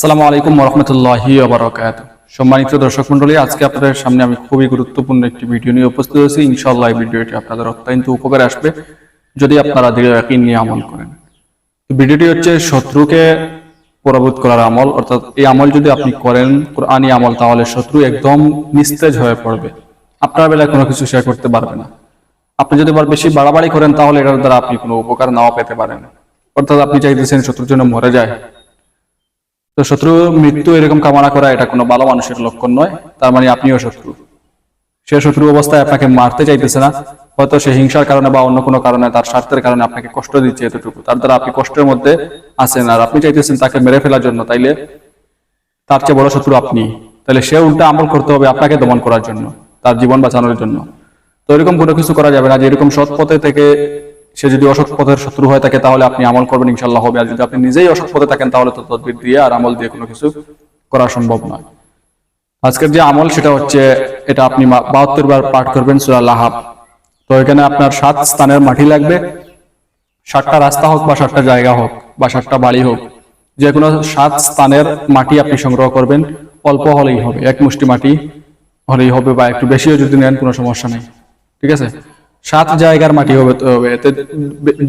আসসালামু আলাইকুম রহমতুল্লাহি আবরকাত সম্মানিত দর্শক মন্ডলী আজকে আপনাদের সামনে আমি খুবই গুরুত্বপূর্ণ একটি ভিডিও নিয়ে উপস্থিত হয়েছি। ইনশাআল্লাহ এই ভিডিওটি আপনাদের অত্যন্ত উপকারে আসবে, যদি আপনারা দৃঢ় ইয়াকিন নিয়ে আমল করেন। ভিডিওটি হচ্ছে শত্রুকে পরাভূত করার আমল। অর্থাৎ এই আমল যদি আপনি করেন কোরআনি আমল, তাহলে শত্রু একদম নিস্তেজ হয়ে পড়বে। আপনার বেলায় কোনো কিছু শেয়ার করতে পারবে না। আপনি যদি আবার বেশি বাড়াবাড়ি করেন, তাহলে এটার দ্বারা আপনি কোনো উপকার নাও পেতে পারেন। অর্থাৎ আপনি চাইতেছেন শত্রুর জন্য মরে যায়। তো শত্রু মৃত্যু এরকম কামনা করা এটা কোনো ভালো মানুষের লক্ষণ নয়, তার মানে আপনিও শত্রু। সে শত্রু অবস্থায় আপনাকে মারতে চাইতেছে না, হয়তো সে হিংসার কারণে বা অন্য কোনো কারণে তার স্বার্থের কারণে আপনাকে কষ্ট দিচ্ছে এতটুকু। তার দ্বারা আপনি কষ্টের মধ্যে আছেন আর আপনি চাইতেছেন তাকে মেরে ফেলার জন্য, তাইলে তার চেয়ে বড় শত্রু আপনি। তাহলে সে উল্টা আমল করতে হবে আপনাকে দমন করার জন্য, তার জীবন বাঁচানোর জন্য। তো এরকম কোনো কিছু করা যাবে না যে এরকম সৎ পথে থেকে সে যদি অসৎ পথের শত্রু হয়ে থাকে, তাহলে আপনি আমল করবেন ইনশাল্লাহ হবে। আর যদি আপনি নিজেই অসৎ পথে থাকেন, তাহলে তো তদবির দিয়ে আর আমল দিয়ে কোনো কিছু করা সম্ভব নয়। আজকের যে আমল, সেটা হচ্ছে, এটা আপনি বাহাত্তর বার পাঠ করবেন সুরা লাহাব। তো এখানে আপনার সাত স্থানের মাটি লাগবে। সাতটা রাস্তা হোক বা সাতটা জায়গা হোক বা সাতটা বাড়ি হোক যে কোনো সাত স্থানের মাটি আপনি সংগ্রহ করবেন। অল্প হলেই হবে, এক মুষ্টি মাটি হলেই হবে বা একটু বেশিও যদি নেন, কোনো সমস্যা নেই। ঠিক আছে? সাত জায়গার মাটি হবে এতে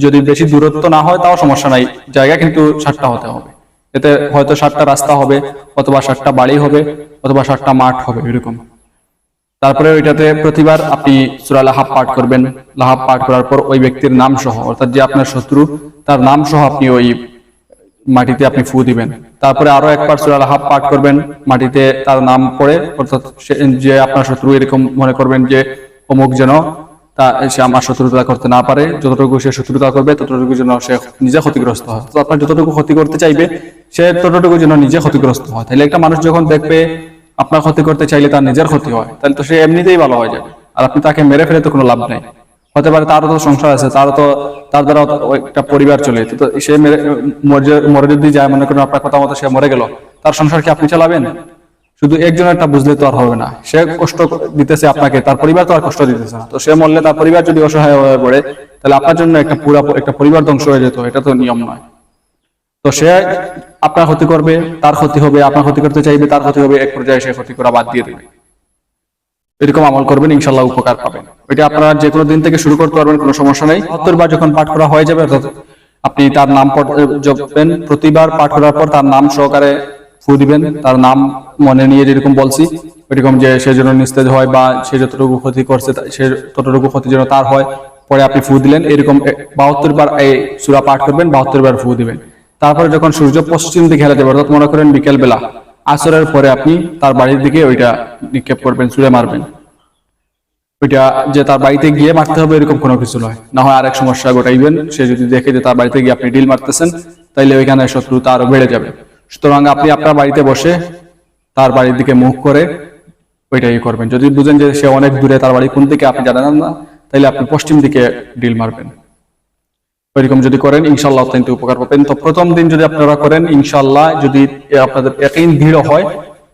যদি বেশি দূরত্ব না হয়, তাও সমস্যা নাই। জায়গা কিন্তু সাতটা হতে হবে। এতে হয়তো সাতটা রাস্তা হবে, অথবা সাতটা বাড়ি হবে, অথবা সাতটা মাঠ হবে, এরকম। তারপরে ওইটাতে প্রতিবার আপনি সুরা লাহাব পাঠ করবেন। লাহাব পাঠ করার পর ওই ব্যক্তির নাম সহ অর্থাৎ যে আপনার শত্রু, তার নাম সহ আপনি ওই মাটিতে আপনি ফু দিবেন। তারপরে আরও একবার সুরা লাহাব পাঠ করবেন। মাটিতে তার নাম পড়ে, অর্থাৎ যে আপনার শত্রু, এরকম মনে করবেন যে অমুক যেন তা সে আমার শত্রুতা করতে না পারে, যতটুকু সে শত্রুতা করবে ততটুকু যেন সে নিজে ক্ষতিগ্রস্ত হয়। তো আপনার যতটুকু ক্ষতি করতে চাইবে, সে ততটুকু যেন নিজে ক্ষতিগ্রস্ত হয়। তাহলে একটা মানুষ যখন দেখবে আপনার ক্ষতি করতে চাইলে তার নিজের ক্ষতি হয়, তাহলে তো সে এমনিতেই ভালো হয়ে যাবে। আর আপনি তাকে মেরে ফেলে তো কোনো লাভ নেই। হতে পারে তারও তো সংসার আছে, তারও তো, তার দ্বারা একটা পরিবার চলে। তো সে মেরে যদি যায়, মনে করেন আপনার কথা মতো সে মরে গেল, তার সংসার কি আপনি চালাবেন? শুধু একজনেরটা বুঝলে তো আর হবে না। সে কষ্ট দিতেছে আপনাকে, তার পরিবার তো আর কষ্ট দিতেছে না। তো সে মরলে তার পরিবার যদি অসহায় হয়ে পড়ে, তাহলে আপনার জন্য একটা পুরা একটা পরিবার ধ্বংস হয়ে যেত, এটা তো নিয়ম নয়। তো সে আপনার ক্ষতি করবে, তার ক্ষতি হবে, আপনার ক্ষতি করতে চাইবে, তার ক্ষতি হবে, এক পর্যায়ে সে ক্ষতি করা বাদ দিয়ে দেবে। এরকম আমল করবেন ইনশাল্লাহ উপকার পাবেন। ওইটা আপনারা যে কোনো দিন থেকে শুরু করতে পারবেন, কোনো সমস্যা নেই। বার যখন পাঠ করা হয়ে যাবে, অর্থাৎ আপনি তার নাম জপবেন, প্রতিবার পাঠ করার পর তার নাম সহকারে ফু দিবেন, তার নাম মনে নিয়ে যেরকম বলছি, ওইরকম যে সে যেন নিস্তেজ হয় বা সে যতটুকু ক্ষতি করছে সে ততটুকু ক্ষতি যেন তার হয়, পরে আপনি ফু দিলেন, এরকম বাহাত্তর বার এই সুরা পাঠ করবেন, বাহাত্তর বার ফু দিবেন। তারপরে যখন সূর্য পশ্চিম দিকে হেলে যাবে অর্থাৎ মনে করেন বিকেলবেলা, আসরের পরে আপনি তার বাড়ির দিকে ওইটা নিক্ষেপ করবেন ছুঁড়ে মারবেন। ওইটা যে তার বাড়িতে গিয়ে মারতে হবে, এরকম কোনো কিছু নয়। না হয় আরেক সমস্যা গোটাইবেন, সে যদি দেখে যে তার বাড়িতে গিয়ে আপনি ডিল মারতেছেন, তাইলে ওইখানে শত্রুতা আরও বেড়ে যাবে। সুতরাং আপনি আপনার বাড়িতে বসে তার বাড়ির দিকে মুখ করে ওইটাই করবেন। যদি বুঝেন যে সে অনেক দূরে, তার বাড়ি কোন দিকে আপনি জানেন না তাইলে আপনি পশ্চিম দিকে ডিল মারবেন। ওইরকম যদি করেন ইনশাল্লাহ অত্যন্ত উপকার পাবেন। তো প্রথম দিন যদি আপনারা করেন ইনশাল্লাহ যদি আপনাদের একই দৃঢ় হয়,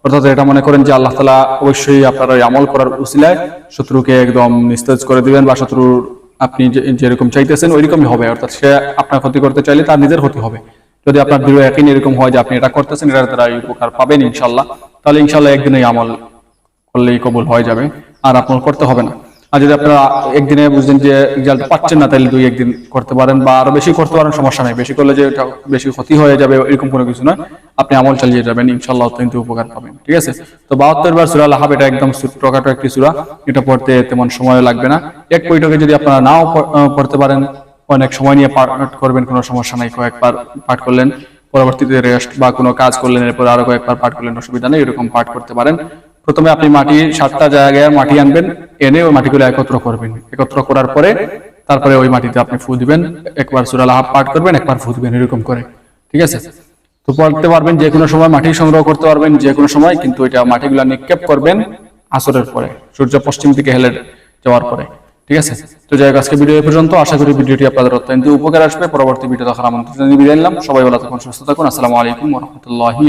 অর্থাৎ এটা মনে করেন যে আল্লাহ তালা অবশ্যই আপনারা আমল করার উসিলায় শত্রুকে একদম নিস্তেজ করে দিবেন বা শত্রুর আপনি যেরকম চাইতেছেন, ওইরকমই হবে। অর্থাৎ সে আপনার ক্ষতি করতে চাইলে তার নিজের ক্ষতি হবে। যদি আপনার দৃঢ় একই এরকম হয় যে আপনি এটা করতেছেন এটার দ্বারা উপকার পাবেন ইনশাল্লাহ তাহলে ইনশাল্লাহ একদিনে আমল করলেই কবুল হয়ে যাবে, আর আপনার করতে হবে না। আর যদি আপনারা একদিনে বুঝলেন যে রেজাল্ট পাচ্ছেন না, তাহলে দুই, একদিন করতে পারেন বা আরও বেশি করতে পারেন, সমস্যা নেই। বেশি করলে যে এটা বেশি ক্ষতি হয়ে যাবে, এরকম কোনো কিছু নয় আপনি আমল চালিয়ে যাবেন ইনশাল্লাহ অত্যন্ত উপকার পাবেন, ঠিক আছে? তো বাহাত্তর বার সুরা লাহাব এটা একদম ছোটখাটো একটি সুরা। এটা পড়তে তেমন সময় লাগবে না। এক বৈঠকে যদি আপনারা নাও পড়তে পারেন অনেক সময় নিয়ে পাঠ করবেন, কোনো সমস্যা নাই, কয়েকবার পাঠ করলেন, পরবর্তীতে রেস্ট বা কোনো কাজ করলেন, এরপর আরও কয়েকবার পাঠ করলেন, অসুবিধা নেই, এরকম পাঠ করতে পারেন। প্রথমে আপনি মাটি সাতটা জায়গায় মাটি আনবেন, এনে ওই মাটিগুলো একত্র করবেন। একত্র করার পরে তারপরে ওই মাটিতে আপনি ফু দিবেন, একবার সুরা লাহাব পাঠ করবেন, একবার ফু দিবেন, এরকম করে। ঠিক আছে? তো পড়তে পারবেন, যে কোনো সময় মাটি সংগ্রহ করতে পারবেন, যে কোনো সময়, কিন্তু এটা মাটিগুলো নিক্ষেপ করবেন আসরের পরে, সূর্য পশ্চিম দিকে হেলে যাওয়ার পরে। ঠিক আছে? তো যাই হোক আজকে ভিডিও পর্যন্ত। আশা করি ভিডিওটি আপনাদের অত্যন্ত উপকার আসবে। পরবর্তী ভিডিও দেখার আমন্ত্রণ জানিয়ে বিদায় নিলাম। সবাই ভালো থাকুন, সুস্থ থাকুন। আসসালামু আলাইকুম রহমতুল্লাহি